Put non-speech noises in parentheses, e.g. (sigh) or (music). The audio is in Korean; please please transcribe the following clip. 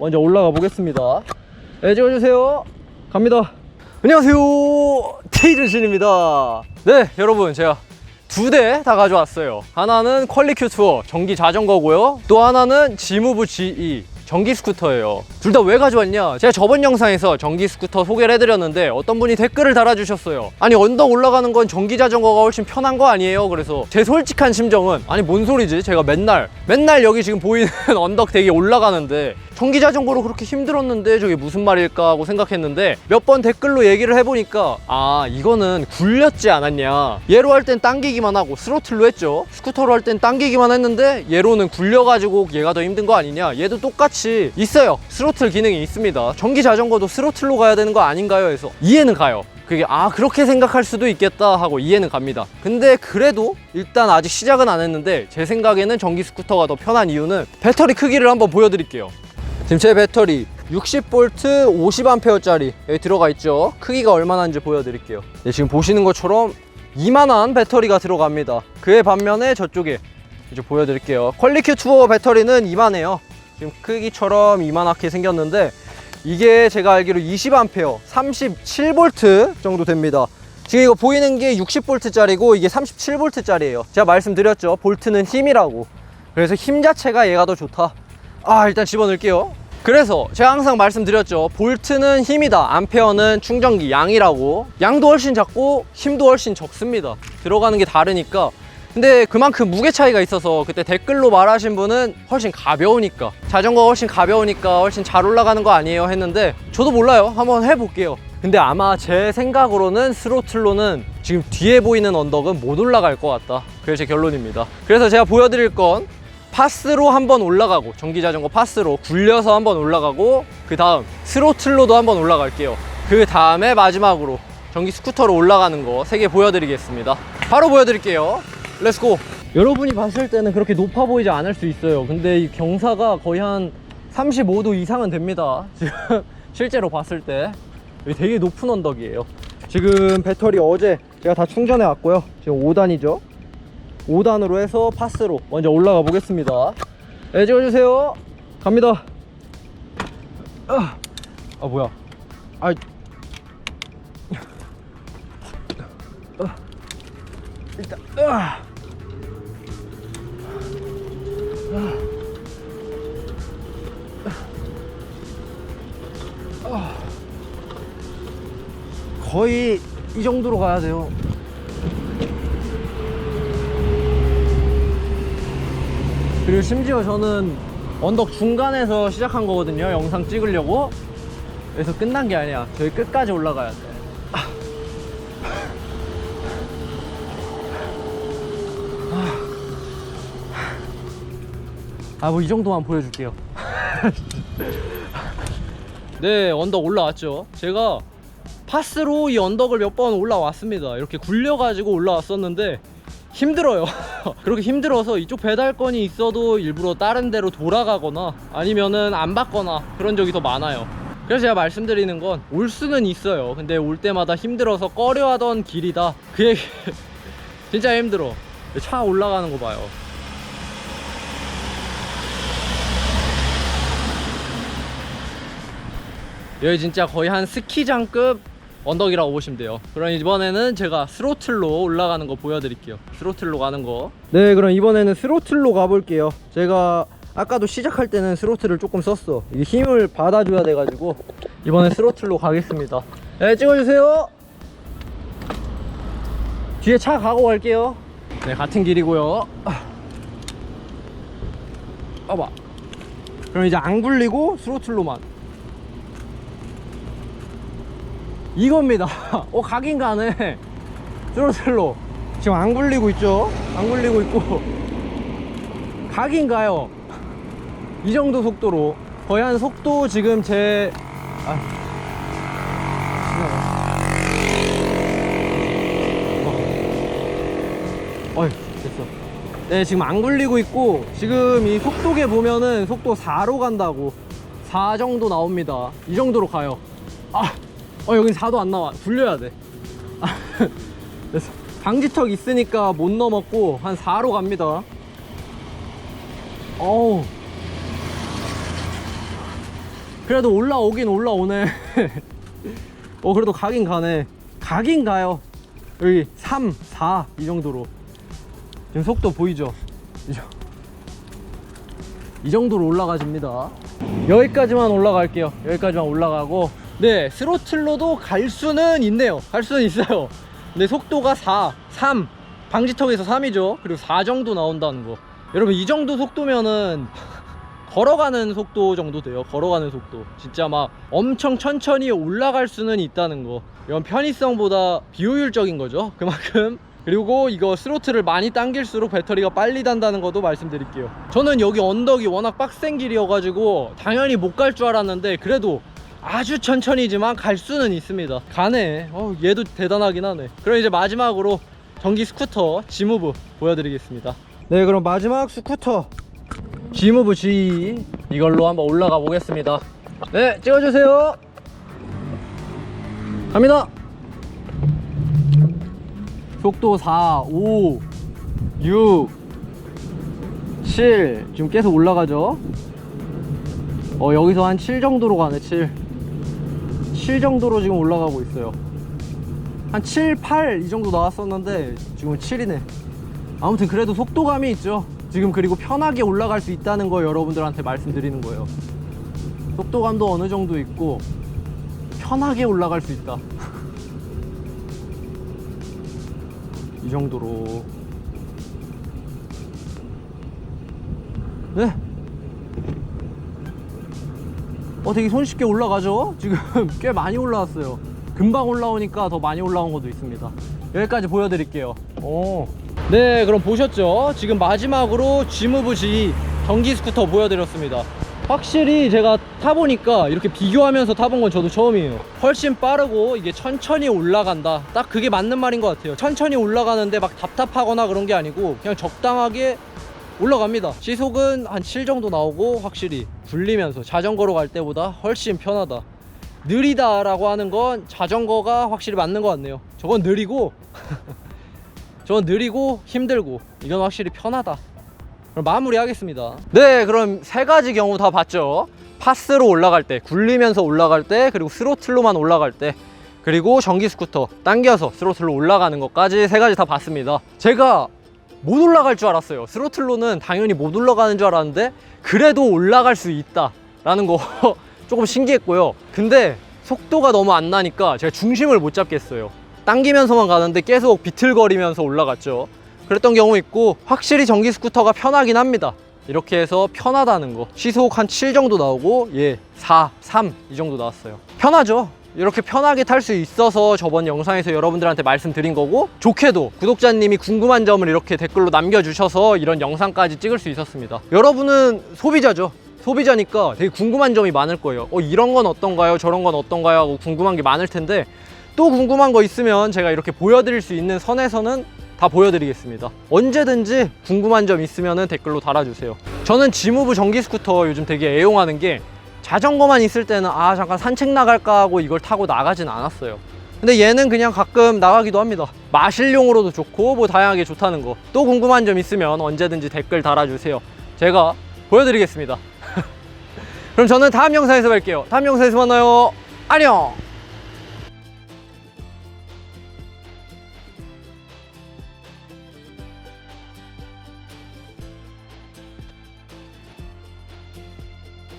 먼저 올라가 보겠습니다. 네, 찍어주세요. 갑니다. 안녕하세요. 테이준신입니다. 네, 여러분, 제가 두 대 다 가져왔어요. 하나는 퀄리큐 투어 전기 자전거고요. 또 하나는 지무브 GE 전기 스쿠터예요. 둘 다 왜 가져왔냐? 제가 저번 영상에서 전기 스쿠터 소개를 해드렸는데 어떤 분이 댓글을 달아주셨어요. 아니 언덕 올라가는 건 전기 자전거가 훨씬 편한 거 아니에요? 그래서 제 솔직한 심정은 아니 뭔 소리지? 제가 맨날 맨날 여기 지금 보이는 (laughs) 언덕 되게 올라가는데 전기 자전거로 그렇게 힘들었는데 저게 무슨 말일까 하고 생각했는데 몇 번 댓글로 얘기를 해보니까 아 이거는 굴렸지 않았냐. 얘로 할 땐 당기기만 하고 스로틀로 했죠. 스쿠터로 할 땐 당기기만 했는데 얘로는 굴려가지고 얘가 더 힘든 거 아니냐. 얘도 똑같이 있어요. 스로틀 기능이 있습니다. 전기 자전거도 스로틀로 가야 되는 거 아닌가요? 해서 이해는 가요. 그게 아 그렇게 생각할 수도 있겠다 하고 이해는 갑니다. 근데 그래도 일단 아직 시작은 안 했는데 제 생각에는 전기 스쿠터가 더 편한 이유는 배터리 크기를 한번 보여드릴게요 지금 제 배터리 60V 50A짜리. 여기 들어가 있죠? 크기가 얼마나인지 보여드릴게요. 네, 지금 보시는 것처럼 이만한 배터리가 들어갑니다. 그에 반면에 저쪽에 이제 보여드릴게요. 퀄리큐 투어 배터리는 이만해요. 지금 크기처럼 이만하게 생겼는데 이게 제가 알기로 20A 37V 정도 됩니다. 지금 이거 보이는 게 60V짜리고 이게 37V짜리예요. 제가 말씀드렸죠? 볼트는 힘이라고. 그래서 힘 자체가 얘가 더 좋다 아 일단 집어넣을게요. 그래서 제가 항상 말씀드렸죠. 볼트는 힘이다. 암페어는 충전기 양이라고. 양도 훨씬 작고 힘도 훨씬 적습니다. 들어가는 게 다르니까. 근데 그만큼 무게 차이가 있어서 그때 댓글로 말하신 분은 훨씬 가벼우니까 자전거가 훨씬 가벼우니까 훨씬 잘 올라가는 거 아니에요 했는데 저도 몰라요. 한번 해볼게요. 근데 아마 제 생각으로는 스로틀로는 지금 뒤에 보이는 언덕은 못 올라갈 것 같다. 그게 제 결론입니다. 그래서 제가 보여드릴 건 파스로 한번 올라가고 전기 자전거 파스로 굴려서 한번 올라가고 그 다음 스로틀로도 한번 올라갈게요. 그 다음에 마지막으로 전기 스쿠터로 올라가는 거 세 개 보여드리겠습니다. 바로 보여드릴게요. 렛츠고 여러분이 봤을 때는 그렇게 높아 보이지 않을 수 있어요. 근데 이 경사가 거의 한 35도 이상은 됩니다. (laughs) 지금 실제로 봤을 때. 여기 되게 높은 언덕이에요. 지금 배터리 어제 제가 다 충전해 왔고요. 지금 5단이죠 5단으로 해서 파스로 먼저 올라가 보겠습니다 네 찍어주세요 갑니다 아, 아 뭐야 아 아. 일단 아. 아. 거의 이 정도로 가야 돼요 그리고 심지어 저는 언덕 중간에서 시작한 거거든요. 영상 찍으려고. 그래서 끝난 게 아니야 저희 끝까지 올라가야 돼. 아뭐이 정도만 보여줄게요. (laughs) 네 언덕 올라왔죠. 제가 파스로 이 언덕을 몇 번 올라왔습니다. 이렇게 굴려가지고 올라왔었는데 힘들어요. (laughs) 그렇게 힘들어서 이쪽 배달건이 있어도 일부러 다른 데로 돌아가거나 아니면은 안 받거나 그런 적이 더 많아요. 그래서 제가 말씀드리는 건 올 수는 있어요. 근데 올 때마다 힘들어서 꺼려하던 길이다. 그 얘기 (laughs) 진짜 힘들어. 차 올라가는 거 봐요. 여기 진짜 거의 한 스키장급 언덕이라고 보시면 돼요. 그럼 이번에는 제가 스로틀로 올라가는 거 보여드릴게요. 스로틀로 가는 거네 그럼 이번에는 스로틀로 가볼게요. 제가 아까도 시작할 때는 스로틀을 조금 썼어. 이게 힘을 받아줘야 돼가지고 이번엔 스로틀로 가겠습니다. 네 찍어주세요. 뒤에 차 가고 갈게요. 네 같은 길이고요. 봐봐. 그럼 이제 안 굴리고 스로틀로만 이겁니다. (laughs) 어, 가긴 가네. 스로틀로. 지금 안 굴리고 있죠? 안 굴리고 있고. 가긴 가요. 이 정도 속도로. 거의 한 속도 지금 제. 아. 어. 어이, 됐어. 네, 지금 안 굴리고 있고, 지금 이 속도계 보면은 속도 4로 간다고. 4 정도 나옵니다. 이 정도로 가요. 아! 어 여긴 4도 안 나와. 굴려야 돼. (laughs) 방지턱 있으니까 못 넘었고 한 4로 갑니다. 어우. 그래도 올라오긴 올라오네. (laughs) 어 그래도 가긴 가네. 가긴 가요. 여기 3, 4 이 정도로. 지금 속도 보이죠? 이 정도로 올라가집니다. 여기까지만 올라갈게요. 여기까지만 올라가고 네 스로틀로도 갈 수는 있네요. 갈 수는 있어요. 근데 속도가 4, 3 방지턱에서 3이죠. 그리고 4 정도 나온다는 거. 여러분 이 정도 속도면은 (laughs) 걸어가는 속도 정도 돼요. 걸어가는 속도. 진짜 막 엄청 천천히 올라갈 수는 있다는 거. 이건 편의성보다 비효율적인 거죠. 그만큼. 그리고 이거 스로틀을 많이 당길수록 배터리가 빨리 단다는 것도 말씀드릴게요. 저는 여기 언덕이 워낙 빡센 길이어가지고 당연히 못 갈 줄 알았는데 그래도 아주 천천히지만 갈 수는 있습니다. 가네. 어, 얘도 대단하긴 하네. 그럼 이제 마지막으로 전기 스쿠터 지무브 보여드리겠습니다. 네 그럼 마지막 스쿠터 G무브 G 이걸로 한번 올라가 보겠습니다. 네 찍어주세요. 갑니다. 속도 4 5 6 7 지금 계속 올라가죠? 어 여기서 한 7 정도로 가네 7 7 정도로 지금 올라가고 있어요. 한 7, 8 이 정도 나왔었는데 지금 7이네. 아무튼 그래도 속도감이 있죠. 지금 그리고 편하게 올라갈 수 있다는 거 여러분들한테 말씀드리는 거예요. 속도감도 어느 정도 있고 편하게 올라갈 수 있다. (laughs) 이 정도로. 네. 어 되게 손쉽게 올라가죠? 지금 (laughs) 꽤 많이 올라왔어요. 금방 올라오니까 더 많이 올라온 것도 있습니다. 여기까지 보여드릴게요. 오. 네 그럼 보셨죠? 지금 마지막으로 G무브 G 전기 스쿠터 보여드렸습니다. 확실히 제가 타보니까 이렇게 비교하면서 타본 건 저도 처음이에요. 훨씬 빠르고 이게 천천히 올라간다. 딱 그게 맞는 말인 것 같아요. 천천히 올라가는데 막 답답하거나 그런 게 아니고 그냥 적당하게 올라갑니다. 시속은 한 7 정도 나오고 확실히 굴리면서 자전거로 갈 때보다 훨씬 편하다. 느리다 라고 하는 건 자전거가 확실히 맞는 것 같네요. 저건 느리고 (laughs) 저건 느리고 힘들고 이건 확실히 편하다. 그럼 마무리 하겠습니다. 네 그럼 세 가지 경우 다 봤죠? 파스로 올라갈 때 굴리면서 올라갈 때 그리고 스로틀로만 올라갈 때 그리고 전기 스쿠터 당겨서 스로틀로 올라가는 것까지 세 가지 다 봤습니다. 제가 못 올라갈 줄 알았어요. 스로틀로는 당연히 못 올라가는 줄 알았는데 그래도 올라갈 수 있다 라는 거 (laughs) 조금 신기했고요. 근데 속도가 너무 안 나니까 제가 중심을 못 잡겠어요. 당기면서만 가는데 계속 비틀거리면서 올라갔죠. 그랬던 경우 있고 확실히 전기 스쿠터가 편하긴 합니다. 이렇게 해서 편하다는 거. 시속 한 7 정도 나오고 예 4, 3 이 정도 나왔어요. 편하죠 이렇게 편하게 탈 수 있어서 저번 영상에서 여러분들한테 말씀드린 거고 좋게도 구독자님이 궁금한 점을 이렇게 댓글로 남겨주셔서 이런 영상까지 찍을 수 있었습니다. 여러분은 소비자죠. 소비자니까 되게 궁금한 점이 많을 거예요. 어 이런 건 어떤가요? 저런 건 어떤가요? 하고 궁금한 게 많을 텐데 또 궁금한 거 있으면 제가 이렇게 보여드릴 수 있는 선에서는 다 보여드리겠습니다. 언제든지 궁금한 점 있으면 댓글로 달아주세요. 저는 지무브 전기 스쿠터 요즘 되게 애용하는 게 자전거만 있을 때는 아 잠깐 산책 나갈까 하고 이걸 타고 나가진 않았어요. 근데 얘는 그냥 가끔 나가기도 합니다. 마실용으로도 좋고 뭐 다양하게 좋다는 거. 또 궁금한 점 있으면 언제든지 댓글 달아주세요. 제가 보여드리겠습니다. (laughs) 그럼 저는 다음 영상에서 뵐게요. 다음 영상에서 만나요. 안녕